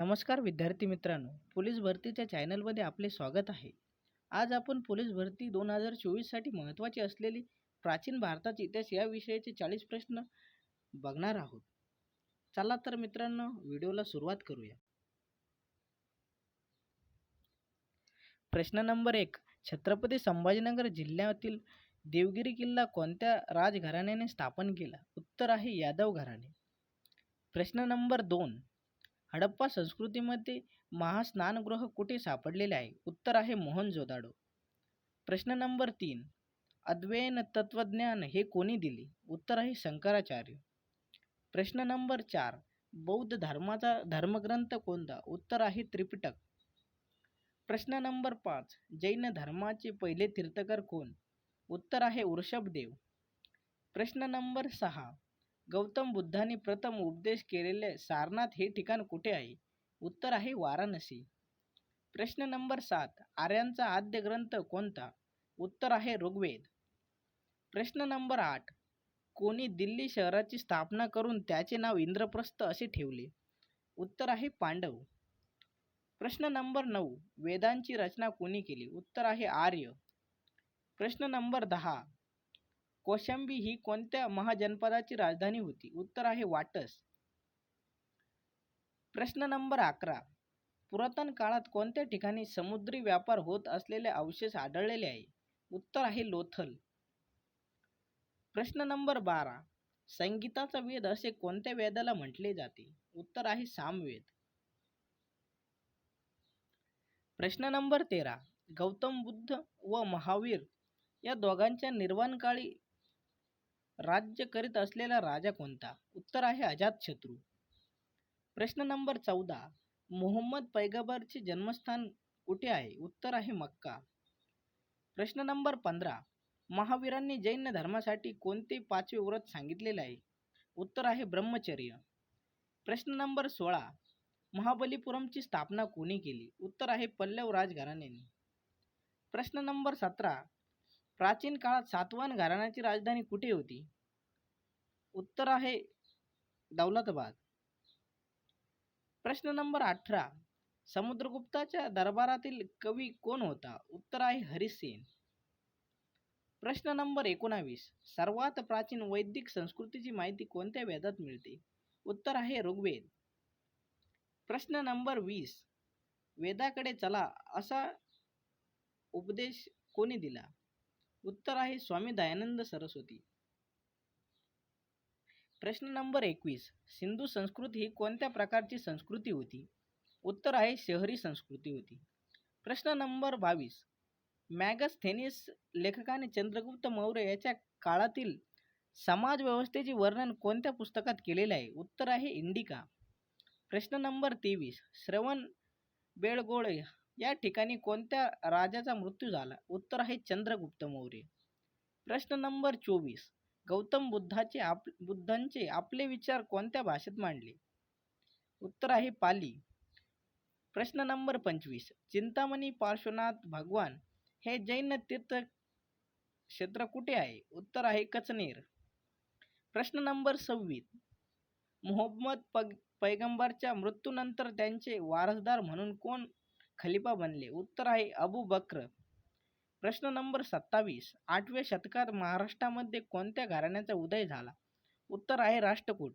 नमस्कार विद्यार्थी मित्रांनो पोलीस भरतीच्या चॅनलमध्ये आपले स्वागत आहे. आज आपण पोलीस भरती दोन हजार चोवीससाठी महत्त्वाची असलेली प्राचीन भारताचा इतिहास या विषयाचे चाळीस प्रश्न बघणार आहोत. चला तर मित्रांनो व्हिडिओला सुरुवात करूया. प्रश्न नंबर एक छत्रपती संभाजीनगर जिल्ह्यातील देवगिरी किल्ला कोणत्या राजघराण्याने स्थापन केला? उत्तर आहे यादव घराणे. प्रश्न नंबर दोन हडप्पा संस्कृतीमध्ये महास्नानगृह कुठे सापडलेले आहे? उत्तर आहे मोहनजोदाडो प्रश्न नंबर तीन. अद्वैन तत्वज्ञान हे कोणी दिले? उत्तर आहे शंकराचार्य. प्रश्न नंबर चार. बौद्ध धर्माचा धर्मग्रंथ कोणता? उत्तर आहे त्रिपिटक. प्रश्न नंबर पाच. जैन धर्माचे पहिले तीर्थकर कोण? उत्तर आहे वृषभदेव. प्रश्न नंबर सहा. गौतम बुद्धांनी प्रथम उपदेश केलेले सारनाथ हे ठिकाण कुठे आहे? उत्तर आहे वाराणसी. प्रश्न नंबर सात. आर्यांचा आद्य ग्रंथ कोणता? उत्तर आहे ऋग्वेद. प्रश्न नंबर आठ. कोणी दिल्ली शहराची स्थापना करून त्याचे नाव इंद्रप्रस्थ असे ठेवले? उत्तर आहे पांडव. प्रश्न नंबर नऊ. वेदांची रचना कोणी केली? उत्तर आहे आर्य. प्रश्न नंबर दहा. कोशंबी ही कोणत्या महाजनपदाची राजधानी होती? उत्तर आहे वाटस. प्रश्न नंबर अकरा. पुरातन काळात कोणत्या ठिकाणी समुद्री व्यापार होत असलेले अवशेष आढळलेले आहे? उत्तर आहे लोथल. प्रश्न नंबर बारा. संगीताचा वेद असे कोणत्या वेदाला म्हटले जाते? उत्तर आहे सामवेद. प्रश्न नंबर तेरा. गौतम बुद्ध व महावीर या दोघांच्या निर्वाणकाळी राज्य करीत असलेला राजा कोणता? उत्तर आहे अजातशत्रू प्रश्न नंबर चौदा. मोहम्मद पैगंबरचे जन्मस्थान कुठे आहे? उत्तर आहे मक्का. प्रश्न नंबर पंधरा. महावीरांनी जैन धर्मासाठी कोणते पाचवे व्रत सांगितलेले आहे? उत्तर आहे ब्रह्मचर्य. प्रश्न नंबर सोळा. महाबलीपुरमची स्थापना कोणी केली? उत्तर आहे पल्लव राजघराण्याने. प्रश्न नंबर सतरा. प्राचीन काळात सातवाहन घराण्याची राजधानी कुठे होती? उत्तर आहे दौलताबाद. प्रश्न नंबर अठरा. समुद्रगुप्ताच्या दरबारातील कवी कोण होता? उत्तर आहे हरिसेन प्रश्न नंबर एकोणावीस. सर्वात प्राचीन वैदिक संस्कृतीची माहिती कोणत्या वेदात मिळते? उत्तर आहे ऋग्वेद. प्रश्न नंबर वीस. वेदाकडे चला असा उपदेश कोणी दिला? उत्तर आहे स्वामी दयानंद सरस्वती. प्रश्न नंबर एकवीस. सिंधू संस्कृती ही कोणत्या प्रकारची संस्कृती होती? उत्तर आहे शहरी संस्कृती होती. प्रश्न नंबर बावीस. मॅगस्थेनिस लेखकाने चंद्रगुप्त मौर्य याच्या काळातील समाज व्यवस्थेचे वर्णन कोणत्या पुस्तकात केलेले आहे? उत्तर आहे इंडिका. प्रश्न नंबर तेवीस. श्रवण बेळगोळ या ठिकाणी कोणत्या राजाचा मृत्यू झाला? उत्तर आहे चंद्रगुप्त मौर्य. प्रश्न नंबर चोवीस. गौतम बुद्धाचे आप बुद्धांचे आपले विचार कोणत्या भाषेत मांडले? उत्तर आहे पाली. प्रश्न नंबर पंचवीस. चिंतामणी पार्श्वनाथ भगवान हे जैन तीर्थ क्षेत्र कुठे आहे? उत्तर आहे कचनेर प्रश्न नंबर सव्वीस. मोहम्मद पग पैगंबरच्या मृत्यूनंतर त्यांचे वारसदार म्हणून कोण खलिफा बनले. उत्तर आहे अबू बक्र. प्रश्न नंबर सत्तावीस. आठव्या शतकात महाराष्ट्रामध्ये कोणत्या घराण्याचा उदय झाला? उत्तर आहे राष्ट्रकूट.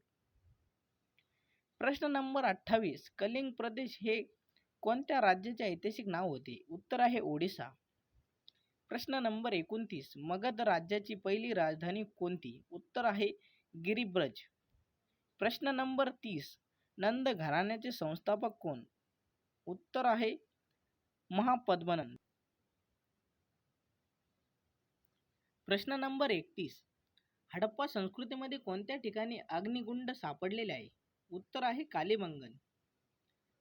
प्रश्न नंबर अठ्ठावीस. कलिंग प्रदेश हे कोणत्या राज्याचे ऐतिहासिक नाव होते? उत्तर आहे ओडिसा. प्रश्न नंबर एकोणतीस. मगध राज्याची पहिली राजधानी कोणती? उत्तर आहे गिरिब्रज. प्रश्न नंबर तीस. नंद घराण्याचे संस्थापक कोण? उत्तर आहे महापद्मनंद. प्रश्न नंबर एकतीस. हडप्पा संस्कृतीमध्ये कोणत्या ठिकाणी अग्निकुंड सापडलेले आहे? उत्तर आहे कालीबंगन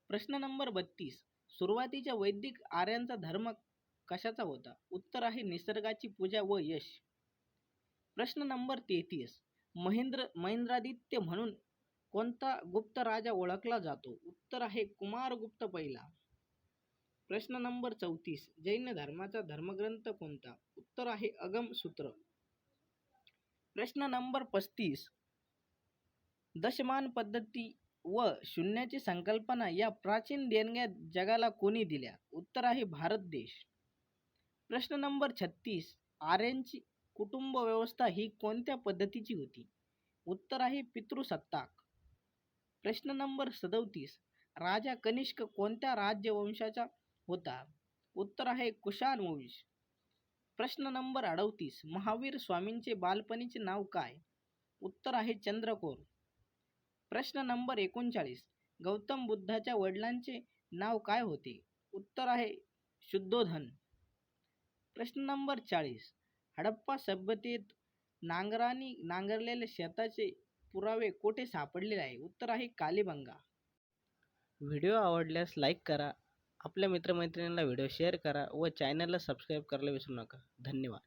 प्रश्न नंबर बत्तीस. सुरुवातीच्या वैदिक आर्यांचा धर्म कशाचा होता? उत्तर आहे निसर्गाची पूजा व यश. प्रश्न नंबर तेहतीस. महेंद्र महेंद्रादित्य म्हणून कोणता गुप्त राजा ओळखला जातो? उत्तर आहे कुमारगुप्त पहिला. प्रश्न नंबर चौतीस. जैन धर्माचा धर्मग्रंथ कोणता? उत्तर आहे अगम सूत्र. प्रश्न नंबर पस्तीस. दशमान पद्धती व शून्याची संकल्पना या प्राचीन देणग्या जगाला कोणी दिल्या? उत्तर आहे भारत देश. प्रश्न नंबर छत्तीस. आर्यांची कुटुंब व्यवस्था ही कोणत्या पद्धतीची होती? उत्तर आहे पितृसत्ताक. प्रश्न नंबर सदोतीस. राजा कनिष्क कोणत्या राज्यवंशाचा होता. उत्तर आहे कुशाण वंश प्रश्न नंबर अडतीस. महावीर स्वामींचे बालपणीचे नाव काय? उत्तर आहे चंद्रकोर. प्रश्न नंबर एकोणचाळीस. गौतम बुद्धाच्या वडिलांचे नाव काय होते? उत्तर आहे शुद्धोधन. प्रश्न नंबर चाळीस. हडप्पा सभ्यतेत नांगराने नांगरलेल्या शेताचे पुरावे कोठे सापडलेले आहे? उत्तर आहे कालीबंगा. व्हिडिओ आवडल्यास लाईक करा. आपल्या मित्रमैत्रिणींना व्हिडिओ शेअर करा व चॅनलला सबस्क्राईब करायला विसरू नका. धन्यवाद.